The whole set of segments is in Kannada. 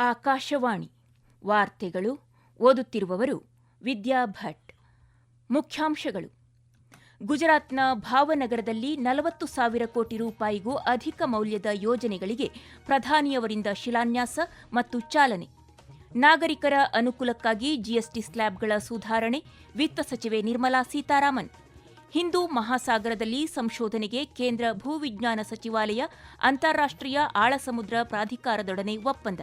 ಆಕಾಶವಾಣಿ. ವಾರ್ತೆಗಳು ಓದುತ್ತಿರುವವರು ವಿದ್ಯಾ ಭಟ್. ಮುಖ್ಯಾಂಶಗಳು. ಗುಜರಾತ್ನ ಭಾವನಗರದಲ್ಲಿ ನಲವತ್ತು ಸಾವಿರ ಕೋಟಿ ರೂಪಾಯಿಗೂ ಅಧಿಕ ಮೌಲ್ಯದ ಯೋಜನೆಗಳಿಗೆ ಪ್ರಧಾನಿಯವರಿಂದ ಶಿಲಾನ್ಯಾಸ ಮತ್ತು ಚಾಲನೆ. ನಾಗರಿಕರ ಅನುಕೂಲಕ್ಕಾಗಿ ಜಿಎಸ್ಟಿ ಸ್ಲ್ಯಾಬ್ಗಳ ಸುಧಾರಣೆ, ವಿತ್ತ ಸಚಿವೆ ನಿರ್ಮಲಾ ಸೀತಾರಾಮನ್. ಹಿಂದೂ ಮಹಾಸಾಗರದಲ್ಲಿ ಸಂಶೋಧನೆಗೆ ಕೇಂದ್ರ ಭೂವಿಜ್ಞಾನ ಸಚಿವಾಲಯ ಅಂತಾರಾಷ್ಟ್ರೀಯ ಆಳಸಮುದ್ರ ಪ್ರಾಧಿಕಾರದೊಡನೆ ಒಪ್ಪಂದ.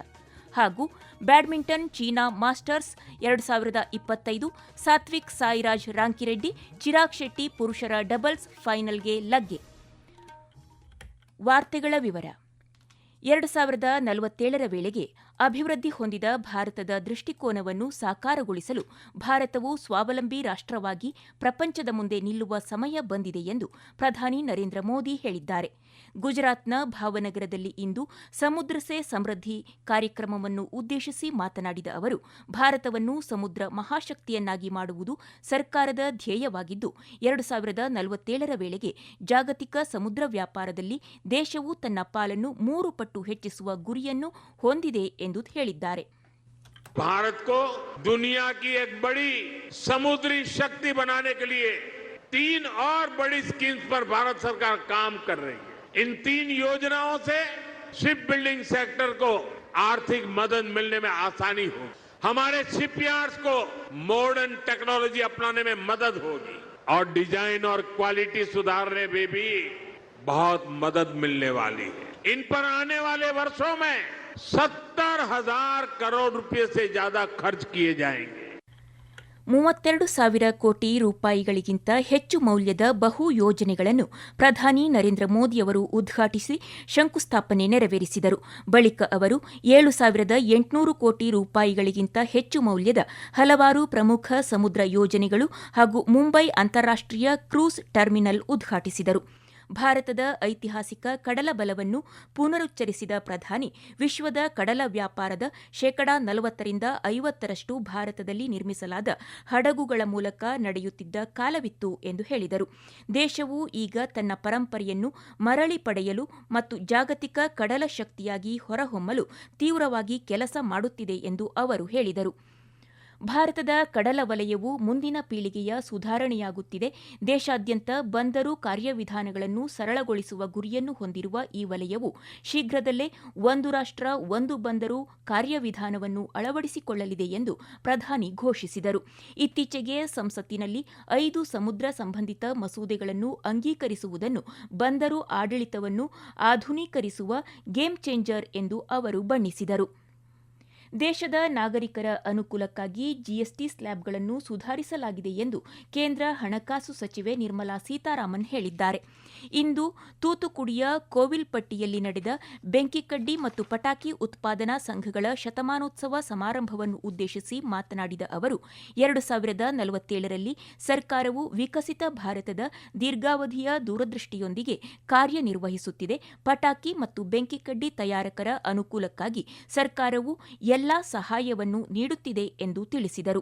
ಹಾಗೂ ಬ್ಯಾಡ್ಮಿಂಟನ್ ಚೀನಾ ಮಾಸ್ಟರ್ಸ್ ಎರಡು ಸಾವಿರದ ಇಪ್ಪತ್ತೈದು ಸಾತ್ವಿಕ್ ಸಾಯಿರಾಜ್ ರಾಂಕಿರೆಡ್ಡಿ, ಚಿರಾಗ್ ಶೆಟ್ಟಿ ಪುರುಷರ ಡಬಲ್ಸ್ ಫೈನಲ್ಗೆ ಲಗ್ಗೆ. ವಾರ್ತೆಗಳ ವಿವರ. ಎರಡು ಸಾವಿರದ ನಲವತ್ತೇಳರ ವೇಳೆಗೆ ಅಭಿವೃದ್ಧಿ ಹೊಂದಿದ ಭಾರತದ ದೃಷ್ಟಿಕೋನವನ್ನು ಸಾಕಾರಗೊಳಿಸಲು ಭಾರತವು ಸ್ವಾವಲಂಬಿ ರಾಷ್ಟವಾಗಿ ಪ್ರಪಂಚದ ಮುಂದೆ ನಿಲ್ಲುವ ಸಮಯ ಬಂದಿದೆ ಎಂದು ಪ್ರಧಾನಿ ನರೇಂದ್ರ ಮೋದಿ ಹೇಳಿದ್ದಾರೆ. ಗುಜರಾತ್ನ ಭಾವನಗರದಲ್ಲಿ ಇಂದು ಸಮುದ್ರ ಸೇ ಸಮೃದ್ಧಿ ಕಾರ್ಯಕ್ರಮವನ್ನು ಉದ್ದೇಶಿಸಿ ಮಾತನಾಡಿದ ಅವರು ಭಾರತವನ್ನು ಸಮುದ್ರ ಮಹಾಶಕ್ತಿಯನ್ನಾಗಿ ಮಾಡುವುದು ಸರ್ಕಾರದ ಧ್ಯೇಯವಾಗಿದ್ದು ಎರಡು ಸಾವಿರದ ನಲವತ್ತೇಳರ ವೇಳೆಗೆ ಜಾಗತಿಕ ಸಮುದ್ರ ವ್ಯಾಪಾರದಲ್ಲಿ ದೇಶವು ತನ್ನ ಪಾಲನ್ನು ಮೂರು ಪಟ್ಟು ಹೆಚ್ಚಿಸುವ ಗುರಿಯನ್ನು ಹೊಂದಿದೆ ಎಂದು ಹೇಳಿದ್ದಾರೆ भारत को दुनिया की एक बड़ी समुद्री शक्ति बनाने के लिए तीन और बड़ी स्कीम्स पर भारत सरकार काम कर रही है इन तीन योजनाओं से शिप बिल्डिंग सेक्टर को आर्थिक मदद मिलने में आसानी होगी। हमारे शिपयार्ड्स को मॉडर्न टेक्नोलॉजी अपनाने में मदद होगी। और डिज़ाइन और क्वालिटी सुधारने में भी बहुत मदद मिलने वाली है। इन पर आने वाले वर्षों में सत्तर हज़ार करोड़ रुपए से ज़्यादा खर्च किए जाएँगे। ಮೂವತ್ತೆರಡು ಸಾವಿರ ಕೋಟಿ ರೂಪಾಯಿಗಳಿಗಿಂತ ಹೆಚ್ಚು ಮೌಲ್ಯದ ಬಹು ಯೋಜನೆಗಳನ್ನು ಪ್ರಧಾನಿ ನರೇಂದ್ರ ಮೋದಿಯವರು ಉದ್ಘಾಟಿಸಿ ಶಂಕುಸ್ಥಾಪನೆ ನೆರವೇರಿಸಿದರು. ಬಳಿಕ ಅವರು ಏಳು ಸಾವಿರದ ಎಂಟುನೂರು ಕೋಟಿ ರೂಪಾಯಿಗಳಿಗಿಂತ ಹೆಚ್ಚು ಮೌಲ್ಯದ ಹಲವಾರು ಪ್ರಮುಖ ಸಮುದ್ರ ಯೋಜನೆಗಳು ಹಾಗೂ ಮುಂಬೈ ಅಂತಾರಾಷ್ಟೀಯ ಕ್ರೂಸ್ ಟರ್ಮಿನಲ್ ಉದ್ಘಾಟಿಸಿದರು. ಭಾರತದ ಐತಿಹಾಸಿಕ ಕಡಲ ಬಲವನ್ನು ಪುನರುಚ್ಚರಿಸಿದ ಪ್ರಧಾನಿ, ವಿಶ್ವದ ಕಡಲ ವ್ಯಾಪಾರದ ಶೇಕಡಾ ನಲವತ್ತರಿಂದ ಐವತ್ತರಷ್ಟು ಭಾರತದಲ್ಲಿ ನಿರ್ಮಿಸಲಾದ ಹಡಗುಗಳ ಮೂಲಕ ನಡೆಯುತ್ತಿದ್ದ ಕಾಲವಿತ್ತು ಎಂದು ಹೇಳಿದರು. ದೇಶವು ಈಗ ತನ್ನ ಪರಂಪರೆಯನ್ನು ಮರಳಿ ಪಡೆಯಲು ಮತ್ತು ಜಾಗತಿಕ ಕಡಲ ಶಕ್ತಿಯಾಗಿ ಹೊರಹೊಮ್ಮಲು ತೀವ್ರವಾಗಿ ಕೆಲಸ ಮಾಡುತ್ತಿದೆ ಎಂದು ಅವರು ಹೇಳಿದರು. ಭಾರತದ ಕಡಲ ವಲಯವು ಮುಂದಿನ ಪೀಳಿಗೆಯ ಸುಧಾರಣೆಯಾಗುತ್ತಿದೆ. ದೇಶಾದ್ಯಂತ ಬಂದರು ಕಾರ್ಯವಿಧಾನಗಳನ್ನು ಸರಳಗೊಳಿಸುವ ಗುರಿಯನ್ನು ಹೊಂದಿರುವ ಈ ವಲಯವು ಶೀಘ್ರದಲ್ಲೇ ಒಂದು ರಾಷ್ಟ ಒಂದು ಬಂದರು ಕಾರ್ಯವಿಧಾನವನ್ನು ಅಳವಡಿಸಿಕೊಳ್ಳಲಿದೆ ಎಂದು ಪ್ರಧಾನಿ ಘೋಷಿಸಿದರು. ಇತ್ತೀಚೆಗೆ ಸಂಸತ್ತಿನಲ್ಲಿ ಐದು ಸಮುದ್ರ ಸಂಬಂಧಿತ ಮಸೂದೆಗಳನ್ನು ಅಂಗೀಕರಿಸುವುದನ್ನು, ಬಂದರು ಆಡಳಿತವನ್ನು ಆಧುನೀಕರಿಸುವ ಗೇಮ್ ಚೇಂಜರ್ ಎಂದು ಅವರು ಬಣ್ಣಿಸಿದರು. ದೇಶದ ನಾಗರಿಕರ ಅನುಕೂಲಕ್ಕಾಗಿ ಜಿಎಸ್ಟಿ ಸ್ಲ್ಯಾಬ್ಗಳನ್ನು ಸುಧಾರಿಸಲಾಗಿದೆ ಎಂದು ಕೇಂದ್ರ ಹಣಕಾಸು ಸಚಿವೆ ನಿರ್ಮಲಾ ಸೀತಾರಾಮನ್ ಹೇಳಿದ್ದಾರೆ. ಇಂದು ತೂತುಕುಡಿಯ ಕೋವಿಲ್ಪಟ್ಟಿಯಲ್ಲಿ ನಡೆದ ಬೆಂಕಿಕಡ್ಡಿ ಮತ್ತು ಪಟಾಕಿ ಉತ್ಪಾದನಾ ಸಂಘಗಳ ಶತಮಾನೋತ್ಸವ ಸಮಾರಂಭವನ್ನು ಉದ್ದೇಶಿಸಿ ಮಾತನಾಡಿದ ಅವರು, ಎರಡು ಸಾವಿರದ ನಲವತ್ತೇಳರಲ್ಲಿ ಸರ್ಕಾರವು ವಿಕಸಿತ ಭಾರತದ ದೀರ್ಘಾವಧಿಯ ದೂರದೃಷ್ಟಿಯೊಂದಿಗೆ ಕಾರ್ಯನಿರ್ವಹಿಸುತ್ತಿದೆ. ಪಟಾಕಿ ಮತ್ತು ಬೆಂಕಿಕಡ್ಡಿ ತಯಾರಕರ ಅನುಕೂಲಕ್ಕಾಗಿ ಸರ್ಕಾರವು ಎಲ್ಲಾ ಸಹಾಯವನ್ನು ನೀಡುತ್ತಿದೆ ಎಂದು ತಿಳಿಸಿದರು.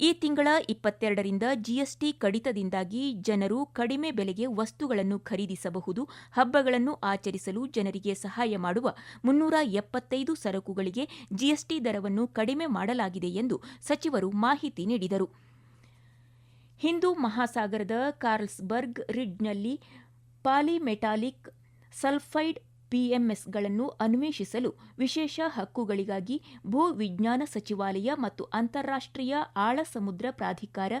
ಈ ತಿಂಗಳ ಇಪ್ಪತ್ತೆರಡರಿಂದ ಜಿಎಸ್ಟಿ ಕಡಿತದಿಂದಾಗಿ ಜನರು ಕಡಿಮೆ ಬೆಲೆಗೆ ವಸ್ತುಗಳನ್ನು ಖರೀದಿಸಬಹುದು, ಹಬ್ಬಗಳನ್ನು ಆಚರಿಸಲು ಜನರಿಗೆ ಸಹಾಯ ಮಾಡುವ ಮುನ್ನೂರ ಎಪ್ಪತ್ತೈದು ಸರಕುಗಳಿಗೆ ಜಿಎಸ್ಟಿ ದರವನ್ನು ಕಡಿಮೆ ಮಾಡಲಾಗಿದೆ ಎಂದು ಸಚಿವರು ಮಾಹಿತಿ ನೀಡಿದರು. ಹಿಂದೂ ಮಹಾಸಾಗರದ ಕಾರ್ಲ್ಸ್ಬರ್ಗ್ ರಿಡ್ನಲ್ಲಿ ಪಾಲಿಮೆಟಾಲಿಕ್ ಸಲ್ಫೈಡ್ ಪಿಎಂಎಸ್ಗಳನ್ನು ಅನ್ವೇಷಿಸಲು ವಿಶೇಷ ಹಕ್ಕುಗಳಿಗಾಗಿ ಭೂ ವಿಜ್ಞಾನ ಸಚಿವಾಲಯ ಮತ್ತು ಅಂತಾರಾಷ್ಟ್ರೀಯ ಆಳ ಸಮುದ್ರ ಪ್ರಾಧಿಕಾರ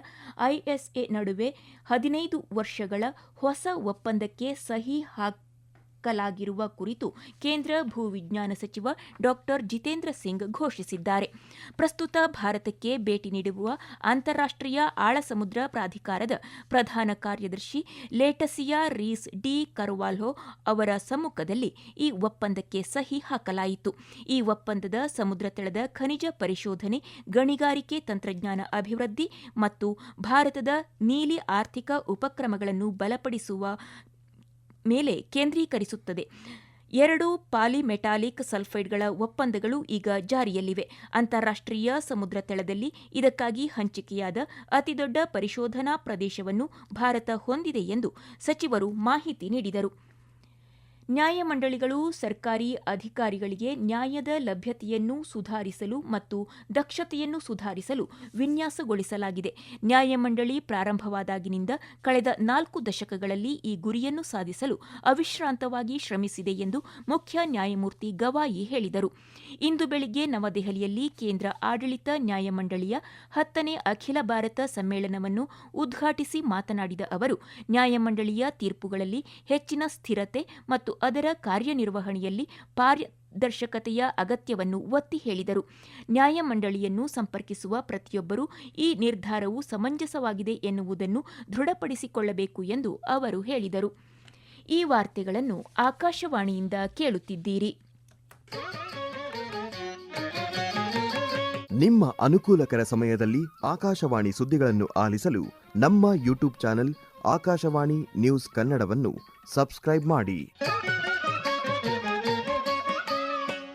ಐಎಸ್ಎ ನಡುವೆ ಹದಿನೈದು ವರ್ಷಗಳ ಹೊಸ ಒಪ್ಪಂದಕ್ಕೆ ಸಹಿ ಹಾಕಲಾಗಿರುವ ಕುರಿತು ಕೇಂದ್ರ ಭೂ ವಿಜ್ಞಾನ ಸಚಿವ ಡಾ ಜಿತೇಂದ್ರ ಸಿಂಗ್ ಘೋಷಿಸಿದ್ದಾರೆ. ಪ್ರಸ್ತುತ ಭಾರತಕ್ಕೆ ಭೇಟಿ ನೀಡುವ ಅಂತಾರಾಷ್ಟೀಯ ಆಳ ಸಮುದ್ರ ಪ್ರಾಧಿಕಾರದ ಪ್ರಧಾನ ಕಾರ್ಯದರ್ಶಿ ಲೇಟಸಿಯಾ ರೀಸ್ ಡಿ ಕರ್ವಾಲ್ಹೋ ಅವರ ಸಮ್ಮುಖದಲ್ಲಿ ಈ ಒಪ್ಪಂದಕ್ಕೆ ಸಹಿ ಹಾಕಲಾಯಿತು. ಈ ಒಪ್ಪಂದದ ಸಮುದ್ರ ತಳದ ಖನಿಜ ಪರಿಶೋಧನೆ, ಗಣಿಗಾರಿಕೆ ತಂತ್ರಜ್ಞಾನ ಅಭಿವೃದ್ಧಿ ಮತ್ತು ಭಾರತದ ನೀಲಿ ಆರ್ಥಿಕ ಉಪಕ್ರಮಗಳನ್ನು ಬಲಪಡಿಸುವ ಮೇಲೆ ಕೇಂದ್ರೀಕರಿಸುತ್ತದೆ. ಎರಡು ಪಾಲಿಮೆಟಾಲಿಕ್ ಸಲ್ಫೈಡ್ಗಳ ಒಪ್ಪಂದಗಳು ಈಗ ಜಾರಿಯಲ್ಲಿವೆ. ಅಂತಾರಾಷ್ಟ್ರೀಯ ಸಮುದ್ರ ತಳದಲ್ಲಿ ಇದಕ್ಕಾಗಿ ಹಂಚಿಕೆಯಾದ ಅತಿದೊಡ್ಡ ಪರಿಶೋಧನಾ ಪ್ರದೇಶವನ್ನು ಭಾರತ ಹೊಂದಿದೆ ಎಂದು ಸಚಿವರು ಮಾಹಿತಿ ನೀಡಿದರು. ನ್ಯಾಯಮಂಡಳಿಗಳು ಸರ್ಕಾರಿ ಅಧಿಕಾರಿಗಳಿಗೆ ನ್ಯಾಯದ ಲಭ್ಯತೆಯನ್ನು ಸುಧಾರಿಸಲು ಮತ್ತು ದಕ್ಷತೆಯನ್ನು ಸುಧಾರಿಸಲು ವಿನ್ಯಾಸಗೊಳಿಸಲಾಗಿದೆ. ನ್ಯಾಯಮಂಡಳಿ ಪ್ರಾರಂಭವಾದಾಗಿನಿಂದ ಕಳೆದ ನಾಲ್ಕು ದಶಕಗಳಲ್ಲಿ ಈ ಗುರಿಯನ್ನು ಸಾಧಿಸಲು ಅವಿಶ್ರಾಂತವಾಗಿ ಶ್ರಮಿಸಿದೆ ಎಂದು ಮುಖ್ಯ ನ್ಯಾಯಮೂರ್ತಿ ಗವಾಯಿ ಹೇಳಿದರು. ಇಂದು ಬೆಳಿಗ್ಗೆ ನವದೆಹಲಿಯಲ್ಲಿ ಕೇಂದ್ರ ಆಡಳಿತ ನ್ಯಾಯಮಂಡಳಿಯ ಹತ್ತನೇ ಅಖಿಲ ಭಾರತ ಸಮ್ಮೇಳನವನ್ನು ಉದ್ಘಾಟಿಸಿ ಮಾತನಾಡಿದ ಅವರು, ನ್ಯಾಯಮಂಡಳಿಯ ತೀರ್ಪುಗಳಲ್ಲಿ ಹೆಚ್ಚಿನ ಸ್ಥಿರತೆ ಮತ್ತು ಅದರ ಕಾರ್ಯನಿರ್ವಹಣೆಯಲ್ಲಿ ಪಾರದರ್ಶಕತೆಯ ಅಗತ್ಯವನ್ನು ಒತ್ತಿ ಹೇಳಿದರು. ನ್ಯಾಯಮಂಡಳಿಯನ್ನು ಸಂಪರ್ಕಿಸುವ ಪ್ರತಿಯೊಬ್ಬರೂ ಈ ನಿರ್ಧಾರವು ಸಮಂಜಸವಾಗಿದೆ ಎನ್ನುವುದನ್ನು ದೃಢಪಡಿಸಿಕೊಳ್ಳಬೇಕು ಎಂದು ಅವರು ಹೇಳಿದರು. ಈ ವಾರ್ತೆಗಳನ್ನು ಆಕಾಶವಾಣಿಯಿಂದ ಕೇಳುತ್ತಿದ್ದೀರಿ. ನಿಮ್ಮ ಅನುಕೂಲಕರ ಸಮಯದಲ್ಲಿ ಆಕಾಶವಾಣಿ ಸುದ್ದಿಗಳನ್ನು ಆಲಿಸಲು ನಮ್ಮ ಯೂಟ್ಯೂಬ್ ಚಾನೆಲ್ ಆಕಾಶವಾಣಿ ನ್ಯೂಸ್ ಕನ್ನಡವನ್ನು ಸಬ್ಸ್ಕ್ರೈಬ್ ಮಾಡಿ.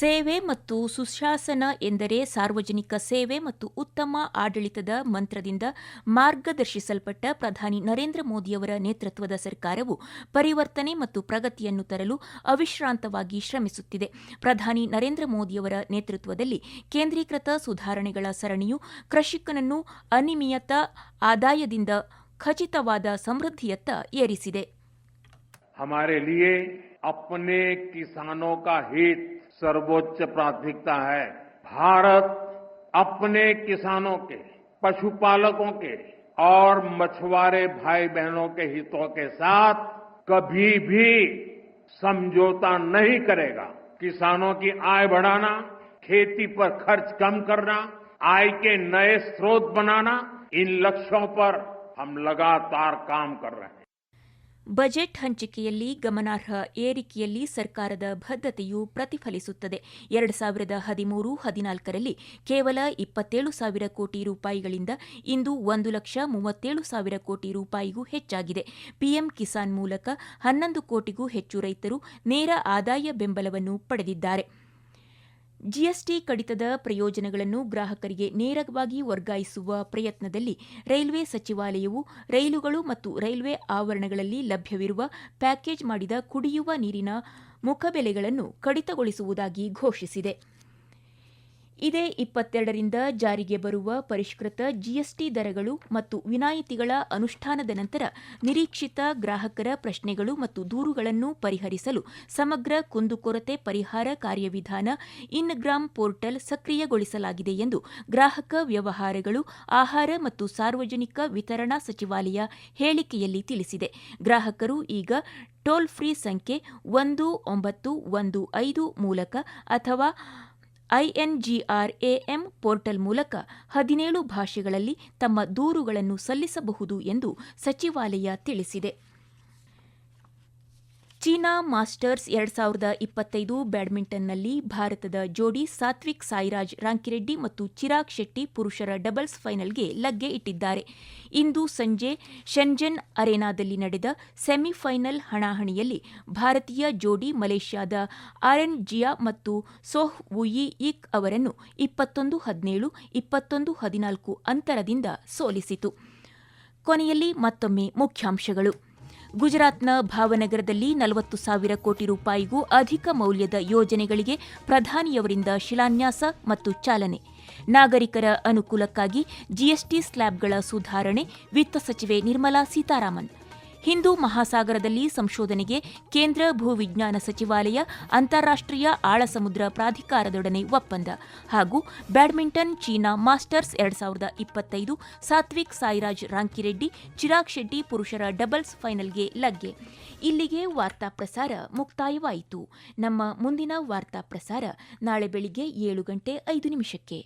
ಸೇವೆ ಮತ್ತು ಸುಶಾಸನ ಎಂದರೆ ಸಾರ್ವಜನಿಕ ಸೇವೆ ಮತ್ತು ಉತ್ತಮ ಆಡಳಿತದ ಮಂತ್ರದಿಂದ ಮಾರ್ಗದರ್ಶಿಸಲ್ಪಟ್ಟ ಪ್ರಧಾನಿ ನರೇಂದ್ರ ಮೋದಿಯವರ ನೇತೃತ್ವದ ಸರ್ಕಾರವು ಪರಿವರ್ತನೆ ಮತ್ತು ಪ್ರಗತಿಯನ್ನು ತರಲು ಅವಿಶ್ರಾಂತವಾಗಿ ಶ್ರಮಿಸುತ್ತಿದೆ. ಪ್ರಧಾನಿ ನರೇಂದ್ರ ಮೋದಿಯವರ ನೇತೃತ್ವದಲ್ಲಿ ಕೇಂದ್ರೀಕೃತ ಸುಧಾರಣೆಗಳ ಸರಣಿಯು ಕೃಷಿಕನನ್ನು ಅನಿಮಿಯತ ಆದಾಯದಿಂದ ಖಚಿತವಾದ ಸಮೃದ್ಧಿಯತ್ತ ಏರಿಸಿದೆ. ಹಮಾರೆ ಕಿಸಾನೋ ಕಾ सर्वोच्च प्राथमिकता है। भारत अपने किसानों के, पशुपालकों के और मछुआरे भाई बहनों के हितों के साथ कभी भी समझौता नहीं करेगा। किसानों की आय बढ़ाना, खेती पर खर्च कम करना, आय के नए स्रोत बनाना, इन लक्ष्यों पर हम लगातार काम कर रहे हैं। ಬಜೆಟ್ ಹಂಚಿಕೆಯಲ್ಲಿ ಗಮನಾರ್ಹ ಏರಿಕೆಯಲ್ಲಿ ಸರ್ಕಾರದ ಬದ್ಧತೆಯು ಪ್ರತಿಫಲಿಸುತ್ತದೆ. ಎರಡು ಸಾವಿರದ ಹದಿಮೂರು ಹದಿನಾಲ್ಕರಲ್ಲಿ ಕೇವಲ ಇಪ್ಪತ್ತೇಳು ಸಾವಿರ ಕೋಟಿ ರೂಪಾಯಿಗಳಿಂದ ಇಂದು ಒಂದು ಲಕ್ಷ ಮೂವತ್ತೇಳು ಸಾವಿರ ಕೋಟಿ ರೂಪಾಯಿಗೂ ಹೆಚ್ಚಾಗಿದೆ. ಪಿಎಂ ಕಿಸಾನ್ ಮೂಲಕ ಹನ್ನೊಂದು ಕೋಟಿಗೂ ಹೆಚ್ಚು ರೈತರು ನೇರ ಆದಾಯ ಬೆಂಬಲವನ್ನು ಪಡೆದಿದ್ದಾರೆ. ಜಿಎಸ್ಟಿ ಕಡಿತದ ಪ್ರಯೋಜನಗಳನ್ನು ಗ್ರಾಹಕರಿಗೆ ನೇರವಾಗಿ ವರ್ಗಾಯಿಸುವ ಪ್ರಯತ್ನದಲ್ಲಿ ರೈಲ್ವೆ ಸಚಿವಾಲಯವು ರೈಲುಗಳು ಮತ್ತು ರೈಲ್ವೆ ಆವರಣಗಳಲ್ಲಿ ಲಭ್ಯವಿರುವ ಪ್ಯಾಕೇಜ್ ಮಾಡಿದ ಕುಡಿಯುವ ನೀರಿನ ಮುಖಬೆಲೆಗಳನ್ನು ಕಡಿತಗೊಳಿಸುವುದಾಗಿ ಘೋಷಿಸಿದೆ. ಇದೇ ಇಪ್ಪತ್ತೆರಡರಿಂದ ಜಾರಿಗೆ ಬರುವ ಪರಿಷ್ಕೃತ ಜಿಎಸ್ಟಿ ದರಗಳು ಮತ್ತು ವಿನಾಯಿತಿಗಳ ಅನುಷ್ಠಾನದ ನಂತರ ನಿರೀಕ್ಷಿತ ಗ್ರಾಹಕರ ಪ್ರಶ್ನೆಗಳು ಮತ್ತು ದೂರುಗಳನ್ನು ಪರಿಹರಿಸಲು ಸಮಗ್ರ ಕುಂದುಕೊರತೆ ಪರಿಹಾರ ಕಾರ್ಯವಿಧಾನ ಇನ್ಗ್ರಾಮ್ ಪೋರ್ಟಲ್ ಸಕ್ರಿಯಗೊಳಿಸಲಾಗಿದೆ ಎಂದು ಗ್ರಾಹಕ ವ್ಯವಹಾರಗಳು, ಆಹಾರ ಮತ್ತು ಸಾರ್ವಜನಿಕ ವಿತರಣಾ ಸಚಿವಾಲಯ ಹೇಳಿಕೆಯಲ್ಲಿ ತಿಳಿಸಿದೆ. ಗ್ರಾಹಕರು ಈಗ ಟೋಲ್ ಫ್ರೀ ಸಂಖ್ಯೆ ಒಂದು, ಒಂಬತ್ತು, ಒಂದು, ಐದು ಮೂಲಕ ಅಥವಾ ಐಎನ್ಜಿಆರ್ಎಎಂ ಪೋರ್ಟಲ್ ಮೂಲಕ ಹದಿನೇಳು ಭಾಷೆಗಳಲ್ಲಿ ತಮ್ಮ ದೂರುಗಳನ್ನು ಸಲ್ಲಿಸಬಹುದು ಎಂದು ಸಚಿವಾಲಯ ತಿಳಿಸಿದೆ. ಚೀನಾ ಮಾಸ್ಟರ್ಸ್ ಎರಡ್ ಸಾವಿರದ ಇಪ್ಪತ್ತೈದು ಬ್ಯಾಡ್ಮಿಂಟನ್ನಲ್ಲಿ ಭಾರತದ ಜೋಡಿ ಸಾತ್ವಿಕ್ ಸಾಯಿರಾಜ್, ರಾಂಕಿರೆಡ್ಡಿ ಮತ್ತು ಚಿರಾಗ್ ಶೆಟ್ಟಿ ಪುರುಷರ ಡಬಲ್ಸ್ ಫೈನಲ್ಗೆ ಲಗ್ಗೆ ಇಟ್ಟಿದ್ದಾರೆ. ಇಂದು ಸಂಜೆ ಶೆನ್ಜೆನ್ ಅರೆನಾದಲ್ಲಿ ನಡೆದ ಸೆಮಿಫೈನಲ್ ಹಣಾಹಣಿಯಲ್ಲಿ ಭಾರತೀಯ ಜೋಡಿ ಮಲೇಷ್ಯಾದ ಆರ್ಎನ್ ಜಿಯಾ ಮತ್ತು ಸೋಹ್ ವುಯಿ ಇಕ್ ಅವರನ್ನು ಇಪ್ಪತ್ತೊಂದು ಹದಿನೇಳು, ಇಪ್ಪತ್ತೊಂದು ಹದಿನಾಲ್ಕು ಅಂತರದಿಂದ ಸೋಲಿಸಿತು. ಕೊನೆಯಲ್ಲಿ ಮತ್ತೊಮ್ಮೆ ಮುಖ್ಯಾಂಶಗಳು. ಗುಜರಾತ್ನ ಭಾವನಗರದಲ್ಲಿ ನಲವತ್ತು ಸಾವಿರ ಕೋಟಿ ರೂಪಾಯಿಗೂ ಅಧಿಕ ಮೌಲ್ಯದ ಯೋಜನೆಗಳಿಗೆ ಪ್ರಧಾನಿಯವರಿಂದ ಶಿಲಾನ್ಯಾಸ ಮತ್ತು ಚಾಲನೆ. ನಾಗರಿಕರ ಅನುಕೂಲಕ್ಕಾಗಿ ಜಿಎಸ್ಟಿ ಸ್ಲ್ಯಾಬ್ಗಳ ಸುಧಾರಣೆ, ವಿತ್ತ ಸಚಿವೆ ನಿರ್ಮಲಾ ಸೀತಾರಾಮನ್. ಹಿಂದೂ ಮಹಾಸಾಗರದಲ್ಲಿ ಸಂಶೋಧನೆಗೆ ಕೇಂದ್ರ ಭೂವಿಜ್ಞಾನ ಸಚಿವಾಲಯ ಅಂತಾರಾಷ್ಟೀಯ ಆಳಸಮುದ್ರ ಪ್ರಾಧಿಕಾರದೊಡನೆ ಒಪ್ಪಂದ ಹಾಗೂ ಬ್ಯಾಡ್ಮಿಂಟನ್ ಚೀನಾ ಮಾಸ್ಟರ್ಸ್ ಎರಡ್ ಸಾವಿರದ ಇಪ್ಪತ್ತೈದು ಸಾತ್ವಿಕ್ ಸಾಯಿರಾಜ್ ರಾಂಕಿರೆಡ್ಡಿ, ಚಿರಾಗ್ ಶೆಟ್ಟಿ ಪುರುಷರ ಡಬಲ್ಸ್ ಫೈನಲ್ಗೆ ಲಗ್ಗೆ. ಇಲ್ಲಿಗೆ ವಾರ್ತಾ ಪ್ರಸಾರ ಮುಕ್ತಾಯವಾಯಿತು. ನಮ್ಮ ಮುಂದಿನ ವಾರ್ತಾ ಪ್ರಸಾರ ನಾಳೆ ಬೆಳಿಗ್ಗೆ ಏಳು ಗಂಟೆ ಐದು ನಿಮಿಷಕ್ಕೆ.